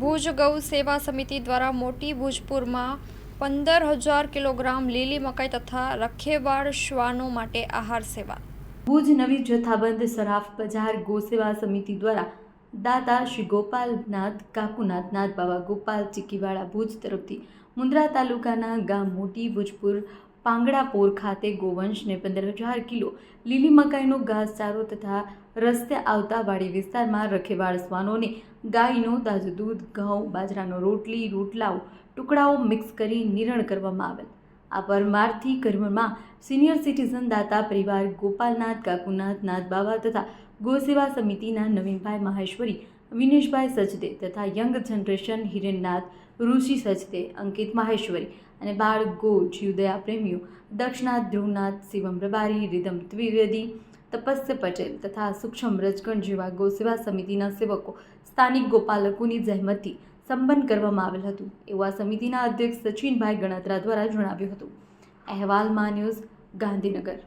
ભુજ ગૌ સેવા સમિતિ દ્વારા મોટી ભુજપુરમાં પંદર હજાર કિલોગ્રામ લીલી મકાઈ તથા રખેવાળ શ્વાનો માટે આહાર સેવા. ભુજ નવી જથ્થાબંધ સરાફ બજાર ગોસેવા સમિતિ દ્વારા દાતા શ્રી ગોપાલનાથ, કાકુનાથ, નાથ બાબા ગોપાલ ચીકીવાળા ભુજ તરફથી મુન્દ્રા તાલુકાના ગામ મોટી ભુજપુર પાંગડાપોર ખાતે ગોવંશને પંદર હજાર કિલો લીલી મકાઈનો ઘાસચારો તથા રસ્તે આવતા વાડી વિસ્તારમાં રખેવાળ શ્વાનોને ગાયનો, તાજું દૂધ, ઘઉં, બાજરાનો રોટલી, રોટલાઓ, ટુકડાઓ મિક્સ કરી નિરણ કરવામાં આવેલ. આ પરમાર્થી કર્મમાં સિનિયર સિટીઝન દાતા પરિવાર ગોપાલનાથ, કાકુનાથ નાથ બાવા તથા ગોસેવા સમિતિના નવીનભાઈ માહેશ્વરી, વિનેશભાઈ સચદે તથા યંગ જનરેશન હિરેનનાથ, ઋષિ સચદે અંકિત માહેશ્વરી અને બાળ ગો જીવદયા પ્રેમીઓ, દક્ષનાથ, ધ્રુવનાથ, શિવમ રબારી, રિધમ ત્રિવેદી, તપસ્ય પટેલ તથા સૂક્ષ્મ રજગણ જેવા ગોસેવા સમિતિના સેવકો, સ્થાનિક ગોપાલકોની જહેમતથી સંપન્ન કરવામાં આવેલ હતું એવું આ સમિતિના અધ્યક્ષ સચિનભાઈ ગણાત્રા દ્વારા જણાવ્યું હતું. અહેવાલ મા ન્યૂઝ ગાંધીનગર.